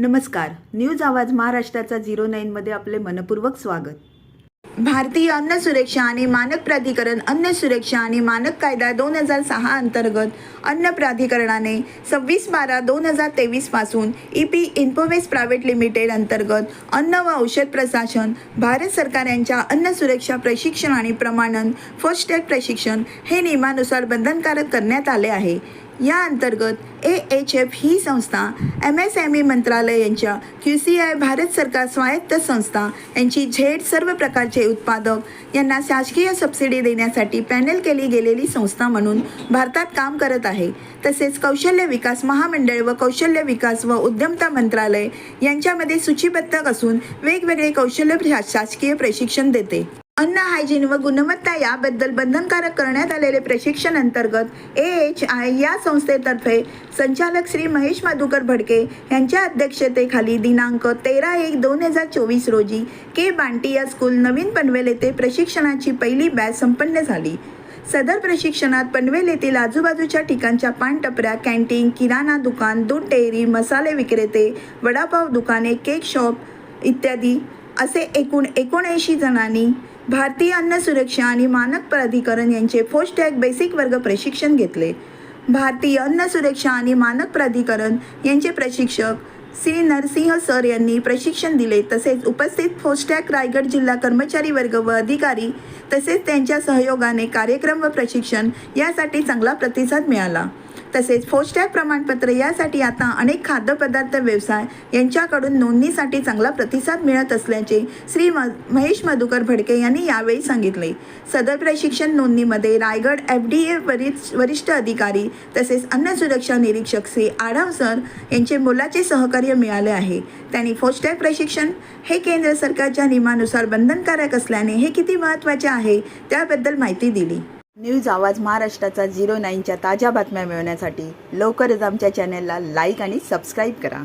नमस्कार. न्यूज आवाज महाराष्ट्राचा झिरो नाईनमध्ये आपले मनपूर्वक स्वागत. भारतीय अन्न सुरक्षा आणि मानक प्राधिकरण अन्न सुरक्षा आणि मानक कायदा दोन हजार सहा अंतर्गत अन्न प्राधिकरणाने सव्वीस बारा दोन हजार तेवीसपासून E P Infoways private limited अंतर्गत अन्न व औषध प्रशासन भारत सरकार यांच्या अन्न सुरक्षा प्रशिक्षण आणि प्रमाणन फर्स्ट टॅग प्रशिक्षण हे नियमानुसार बंधनकारक करण्यात आले आहे. या अंतर्गत ए एच एफ ही संस्था एम एस एम ई मंत्रालय यांच्या क्यू सी आय भारत सरकार स्वायत्त संस्था यांची झेड सर्व प्रकारचे उत्पादक यांना शासकीय सबसिडी देण्यासाठी पॅनल केली गेलेली संस्था म्हणून भारतात काम करत आहे. तसेच कौशल्य विकास महामंडळ व कौशल्य विकास व उद्यमता मंत्रालय यांच्यामध्ये सूचीबद्ध असून वेगवेगळे कौशल्य शासकीय प्रशिक्षण देते. अन्न हायजीन व गुणवत्ता याबद्दल बंधनकारक करण्यात आलेले प्रशिक्षण अंतर्गत ए एच आय या संस्थेतर्फे संचालक श्री महेश मधुकर भडके यांच्या अध्यक्षतेखाली दिनांक तेरा एक दोन हजार चोवीस रोजी के बांटिया स्कूल नवीन पनवेल येथे प्रशिक्षणाची पहिली बॅच संपन्न झाली. सदर प्रशिक्षणात पनवेल येथील आजूबाजूच्या ठिकाणच्या पानटपऱ्या कॅन्टीन किराणा दुकान दूध डेअरी मसाले विक्रेते वडापाव दुकाने केक शॉप इत्यादी असे एकूण एकोणऐंशी जणांनी भारतीय अन्न सुरक्षा आणि मानक प्राधिकरण यांचे फोस्टॅग बेसिक वर्ग प्रशिक्षण घेतले. भारतीय अन्न सुरक्षा आणि मानक प्राधिकरण यांचे प्रशिक्षक श्री नरसिंह सर यांनी प्रशिक्षण दिले. तसेच उपस्थित फोस्टॅग रायगड जिल्हा कर्मचारी वर्ग व अधिकारी तसेच त्यांच्या सहयोगाने कार्यक्रम व प्रशिक्षण यासाठी चांगला प्रतिसाद मिळाला. तसेच फोस्टॅग प्रमाणपत्र यासाठी आता अनेक खाद्यपदार्थ व्यवसाय यांच्याकडून नोंदणीसाठी चांगला प्रतिसाद मिळत असल्याचे श्री म महेश मधुकर भडके यांनी यावेळी सांगितले. सदर प्रशिक्षण नोंदणीमध्ये रायगड एफ डी ए वरिष्ठ वरिष्ठ अधिकारी तसेच अन्न सुरक्षा निरीक्षक श्री आढाव सर यांचे मोलाचे सहकार्य मिळाले आहे. त्यांनी फोस्टॅग प्रशिक्षण हे केंद्र सरकारच्या नियमानुसार बंधनकारक असल्याने हे किती महत्त्वाचे आहे त्याबद्दल माहिती दिली. न्यूज आवाज महाराष्ट्राचा झिरो नाईनच्या ताज्या बातम्या मिळवण्यासाठी लवकरच आमच्या चॅनलला लाईक आणि सबस्क्राईब करा.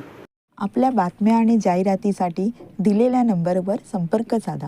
आपल्या बातम्या आणि जाहिरातीसाठी दिलेल्या नंबरवर संपर्क साधा.